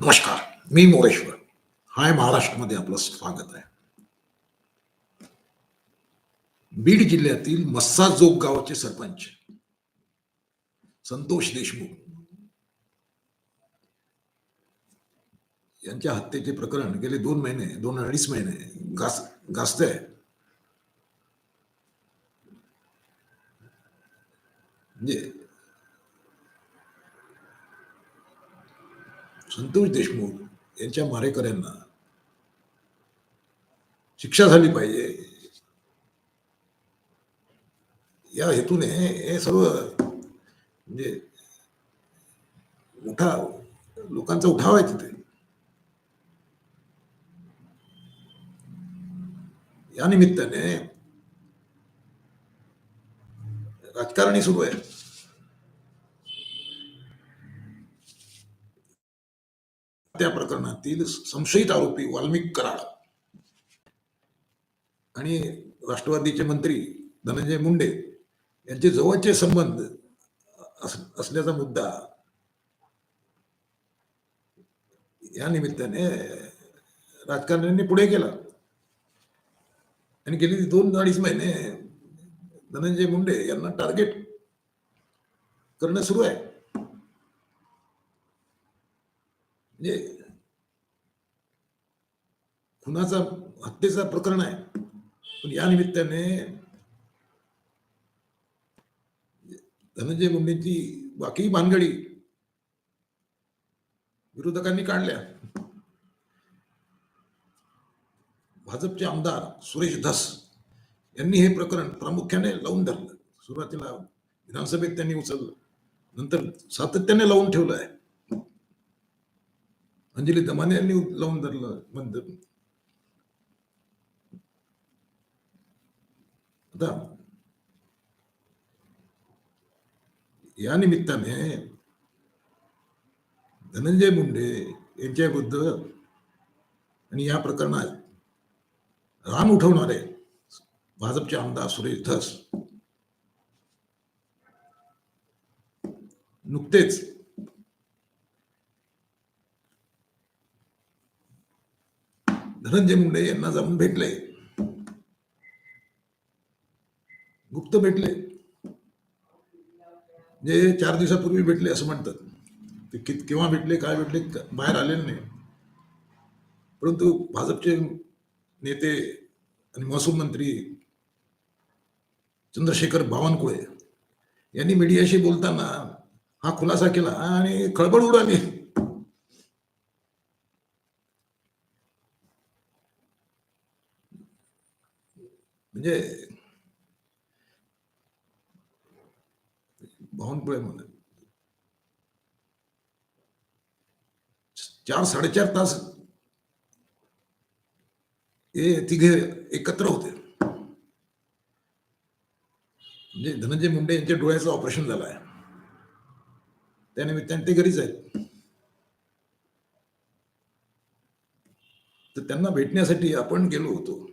नमस्कार मी मोरेश्वर. हाय महाराष्ट्रामध्ये आपलं स्वागत आहे. बीड जिल्ह्यातील मस्साजोग गावाचे सरपंच संतोष देशमुख यांच्या हत्येचे प्रकरण गेले दोन महिने दोन अडीच महिने गास गाजत म्हणजे संतोष देशमुख यांच्या मारेकऱ्यांना शिक्षा झाली पाहिजे. या हेतूने हे सर्व म्हणजे मोठा लोकांचा उठाव आहे तिथे. या निमित्ताने राजकारणी सुरू आहे त्या प्रकरणातील संशयित आरोपी वाल्मिक कराड. आणि राष्ट्रवादीचे मंत्री धनंजय मुंडे यांचे जवळचे संबंध अस- असल्याचा मुद्दा या निमित्ताने राजकारण्यांनी पुढे केला. आणि गेली दोन अडीच महिने धनंजय मुंडे यांना टार्गेट करणं सुरू आहे. म्हणजे खुनाचा हत्येचा प्रकरण आहे. पण या निमित्ताने धनंजय मुंडेंची बाकी भानगडी विरोधकांनी काढल्या. भाजपचे आमदार सुरेश धस यांनी हे प्रकरण प्रामुख्याने लावून धरलं. सुरुवातीला विधानसभेत त्यांनी उचललं. नंतर सातत्याने लावून ठेवलं आहे. अंजली दमाने यांनी लावून धरलं. म्हणत या निमित्ताने धनंजय मुंडे यांच्या विरुद्ध आणि या प्रकरणात रान उठवणारे भाजपचे आमदार सुरेश धस नुकतेच धनंजय मुंडे यांना जाऊन भेटले. गुप्त भेटले. जे चार दिवसापूर्वी भेटले असं म्हणतात. ते कित केव्हा भेटले काय भेटले बाहेर आलेले नाही. परंतु भाजपचे नेते आणि महसूल मंत्री चंद्रशेखर बावनकुळे यांनी मीडियाशी बोलताना हा खुलासा केला आणि खळबळ उडाली. म्हणजे बावनकुळे म्हणत चार साडेचार तास हे तिघे एकत्र होते. म्हणजे धनंजय मुंडे यांच्या डोळ्याचं ऑपरेशन झालं आहे त्यानिमित्ताने ते घरीच आहेत. तर त्यांना भेटण्यासाठी आपण गेलो होतो.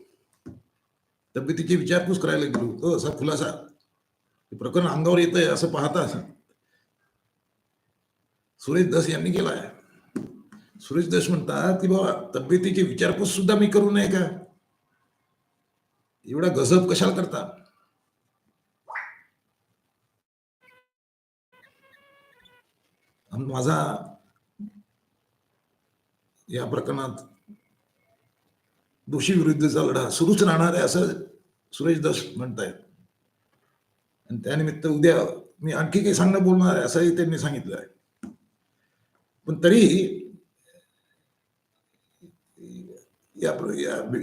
तब्येतीची विचारपूस करायला गेलो होतो. असा खुलासा प्रकरण अंगावर येत आहे असं पाहता. सुरेश दस यांनी केला आहे सुरेश दस म्हणतात की बाबा तब्येतीची विचारपूस सुद्धा मी करू नये का? एवढा गजब कशाला करता? माझा या प्रकरणात दोषी विरुद्धचा लढा सुरूच राहणार आहे असं सुरेश दस म्हणतायत. आणि त्यानिमित्त उद्या मी आणखी काही सांगणं बोलणार आहे असंही त्यांनी सांगितलं आहे. पण तरी या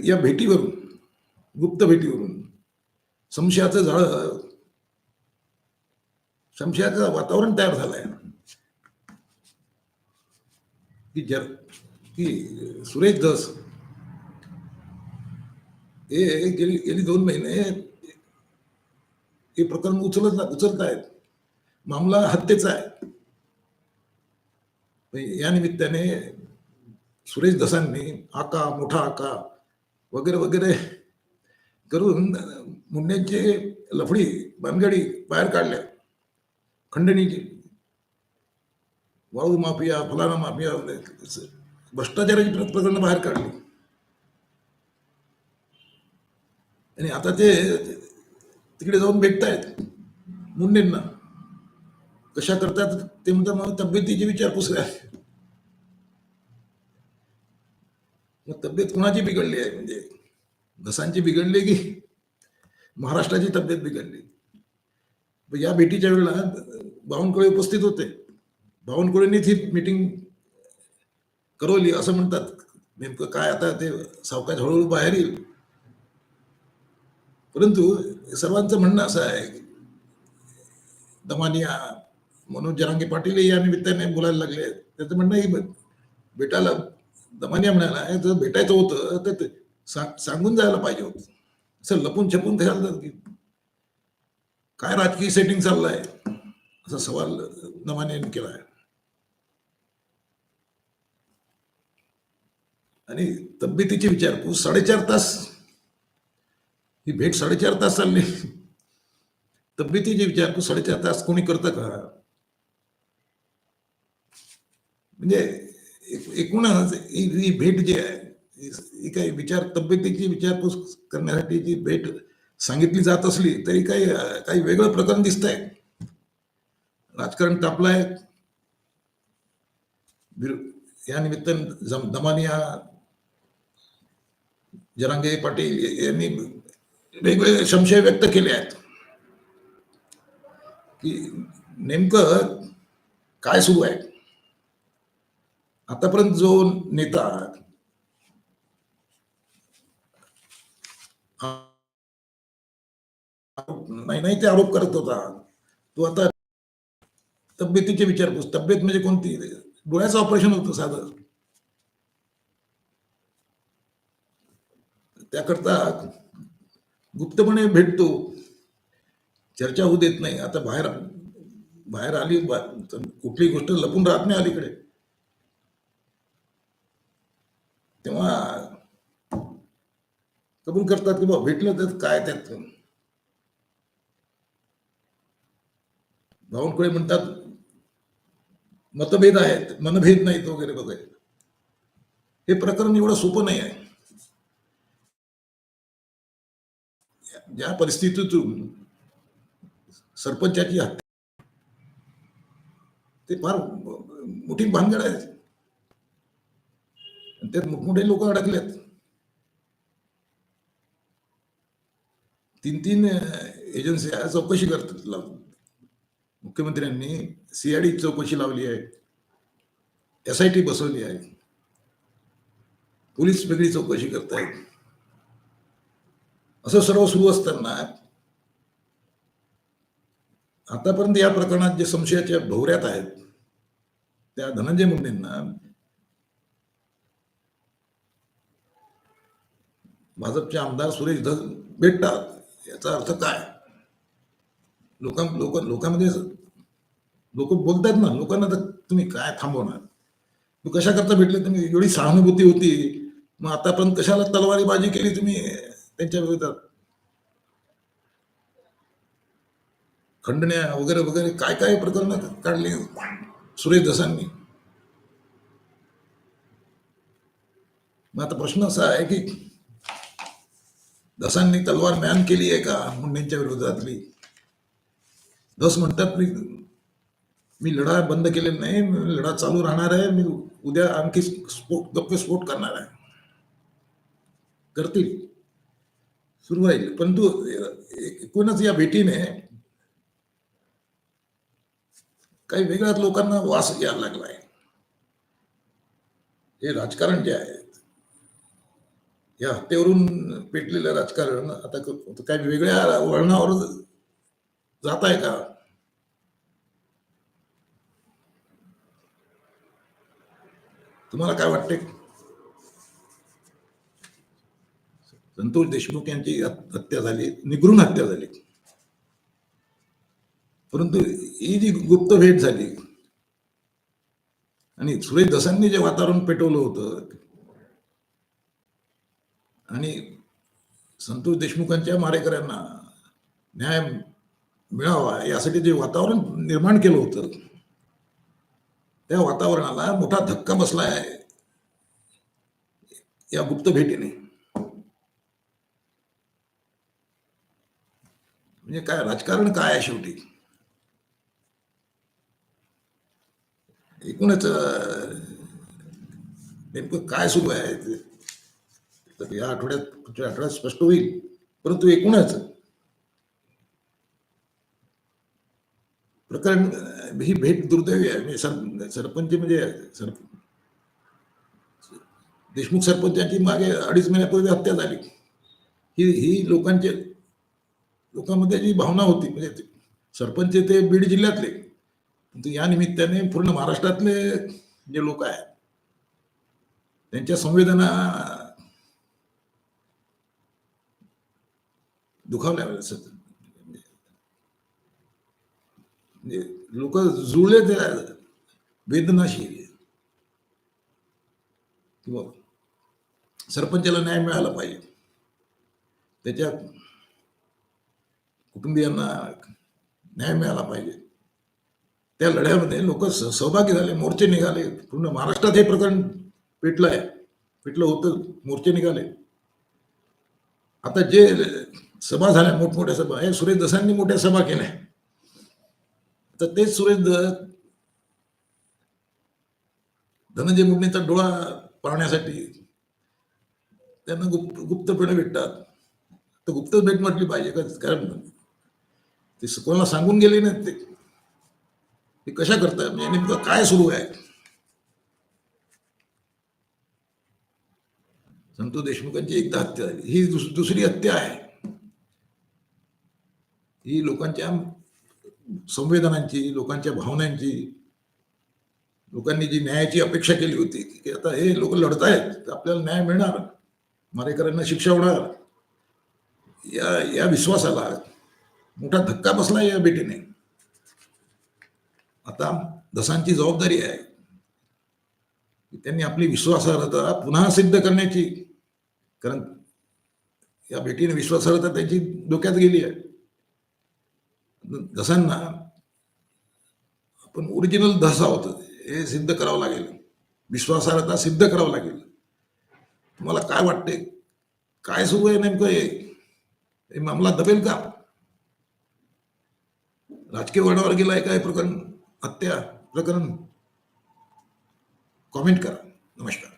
या भेटीवरून गुप्त भेटीवरून संशयाचं झाड संशयाचं वातावरण तयार झालंय. की जर की सुरेश दस हे गेली गेली दोन महिने हे प्रकरण उचलत उचलत आहेत. मामला हत्येचा आहे. या निमित्ताने सुरेश दसांनी आका मोठा आका वगैरे वगैरे करून मुंड्यांचे लफडी बानगडी बाहेर काढल्या. खंडणीची. वाळू माफिया फलाना माफिया भ्रष्टाचाराची प्र- प्रकरणं बाहेर काढली. आणि आता ते तिकडे जाऊन भेटतायत. मुंडेंना कशा करतात ते म्हणतात मग तब्येतीची विचारपूस आहे मग तब्येत कुणाची बिघडली आहे? म्हणजे घसांची बिघडली की महाराष्ट्राची तब्येत बिघडली? या भेटीच्या वेळेला बावनकुळे उपस्थित होते. बावनकुळेंनीच ही मीटिंग करवली असं म्हणतात. नेमकं काय आता ते सावकाश हळूहळू बाहेर येईल. परंतु सर्वांचं म्हणणं असं आहे दमानिया मनोज जरांगे पाटील या निमित्ताने बोलायला लागले. त्याचं म्हणणं ही भेटायला दमानिया म्हणाला जर भेटायचं होतं तर ते सांगून जायला पाहिजे होतं. असं लपून छपून घ्यायला की काय राजकीय सेटिंग चाललंय? असा सवाल दमानियाने केला आहे. आणि तब्येतीची विचारपूस साडेचार तास ही भेट साडेचार तास चालली. तब्येतीची विचारपूस साडेचार तास कोणी करतं का? म्हणजे एकूणच ही भेट जी आहे ही काही विचार तब्येतीची विचारपूस करण्यासाठी जी भेट सांगितली जात असली तरी काही काही वेगळं प्रकरण दिसत आहे. राजकारण तापलाय या निमित्तानं जम- दमानिया जरांगे पाटील यांनी वेगवेगळे संशय व्यक्त केले आहेत. की नेमकं काय सुरू आहे? आतापर्यंत जो नेता नाही नाही ते आरोप करत होता. तो आता तब्येतीचे विचारपूस तब्येत म्हणजे कोणती? डोळ्याचं ऑपरेशन होतं साधं. त्याकरता गुप्तपणे भेटतो. चर्चा होऊ देत नाही. आता बाहेर बाहेर आली बा- कुठली गोष्ट लपून राहत नाही अलीकडे. तेव्हा कबूल करतात की बा भेटलं तर काय त्यात? बावनकुळे म्हणतात मतभेद आहेत मनभेद नाहीत वगैरे बघायला. हे प्रकरण एवढं सोपं नाही आहे. ज्या परिस्थितीतून सरपंचाची हत्या ते फार मोठी भानगड आहे. त्यात मोठमोठे लोक अडकलेत. तीन तीन एजन्सी चौकशी करतात. मुख्यमंत्र्यांनी सीआयडी चौकशी लावली आहे. एस आय टी बसवली आहे. पोलीस वेगळी चौकशी करतायत. असं सर्व सुरू असताना आतापर्यंत या प्रकरणात जे संशयाच्या भोवऱ्यात आहेत त्या धनंजय मुंडेंना भाजपचे आमदार सुरेश धस भेटतात याचा अर्थ काय? लोक लोक लोकांमध्ये लोक बोलतात ना लोकांना तर तुम्ही काय थांबवणार? तू कशा करता भेटले? तुम्ही एवढी सहानुभूती होती. मग आतापर्यंत कशाला तलवारीबाजी केली तुम्ही? त्यांच्या विरोधात खंडण्या वगैरे वगैरे काय काय प्रकरण काढली? सुरेश दसांनी. मग आता प्रश्न असा आहे की दसांनी तलवार मॅन केली आहे का? मुंडेंच्या विरोधातली. दस म्हणतात मी मी लढा बंद केलेला नाही मी लढा चालू राहणार आहे मी उद्या आणखी स्फोट गप्पे स्फोट करणार आहे. करतील. सुरू राहील परंतु एकूणच या भेटीने काही वेगळ्याच लोकांना वास यायला लागलाय. हे राजकारण जे आहे या हत्येवरून पेटलेलं राजकारण आता काय काही वेगळ्या वळणावर जात आहे का? तुम्हाला काय वाटते संतोष देशमुख यांची हत्या झाली निगृण हत्या झाली. परंतु ही जी गुप्त भेट झाली आणि सुरेश दसांनी जे वातावरण पेटवलं होतं आणि संतोष देशमुखांच्या मारेकऱ्यांना न्याय मिळावा यासाठी जे वातावरण निर्माण केलं होतं त्या वातावरणाला मोठा धक्का बसला आहे या गुप्त भेटीने. म्हणजे काय राजकारण काय आहे शेवटी? एकूणच नेमकं काय सुरू आहे? ते तर या आठवड्यात पुढच्या आठवड्यात स्पष्ट होईल. परंतु एकूणच प्रकरण ही भेट दुर्दैवी आहे. म्हणजे सर सरपंच म्हणजे सर देशमुख सरपंचांची मागे अडीच महिन्यापूर्वी हत्या झाली. ही ही लोकांचे लोकांमध्ये जी भावना होती म्हणजे सरपंच ते बीड जिल्ह्यातले परंतु या निमित्ताने पूर्ण महाराष्ट्रातले जे लोक आहेत त्यांच्या संवेदना दुखावल्या म्हणजे लोक जुळले त्या वेदनाशी. किंवा सरपंचाला न्याय मिळाला पाहिजे. त्याच्या कुटुंबियांना न्याय मिळाला पाहिजे. त्या लढ्यामध्ये लोक सहभागी झाले मोर्चे निघाले. पूर्ण महाराष्ट्रात हे प्रकरण पेटलं आहे पेटलं होतं मोर्चे निघाले. आता जे सभा झाल्या मोठमोठ्या सभा हे सुरेश दसांनी मोठ्या सभा केल्या. तर तेच सुरेश द धनंजय मुंडेचा डोळा पाहण्यासाठी त्यांना गुप्त गुप्तपणे भेटतात. तर गुप्त भेट म्हटली पाहिजे कारण ते कोणाला सांगून गेले नाहीत ते कशा करतात म्हणजे नेमकं काय सुरू आहे? संतोष देशमुखांची एकदा हत्या झाली. ही दुस- दुसरी हत्या आहे. ही लोकांच्या संवेदनांची, लोकांच्या भावनांची, लोकांनी जी न्यायाची अपेक्षा केली होती, की आता हे लोक लढतायत, तर आपल्याला न्याय मिळणार. मारेकरांना शिक्षा होणार. या या विश्वासाला मोठा धक्का बसला या भेटीने. आता दसांची जबाबदारी आहे. त्यांनी आपली विश्वासार्हता पुन्हा सिद्ध करण्याची कारण या भेटीने विश्वासार्हता त्यांची डोक्यात गेली आहे. दसांना आपण ओरिजिनल धसा होतं हे सिद्ध करावं लागेल. विश्वासार्हता सिद्ध करावं लागेल. तुम्हाला काय वाटते काय सुरू आहे नेमकं हे? हे मामला दबेल का? राजकीय वळणावर गेलाय काय प्रकरण? हत्या प्रकरण? कॉमेंट करा. नमस्कार.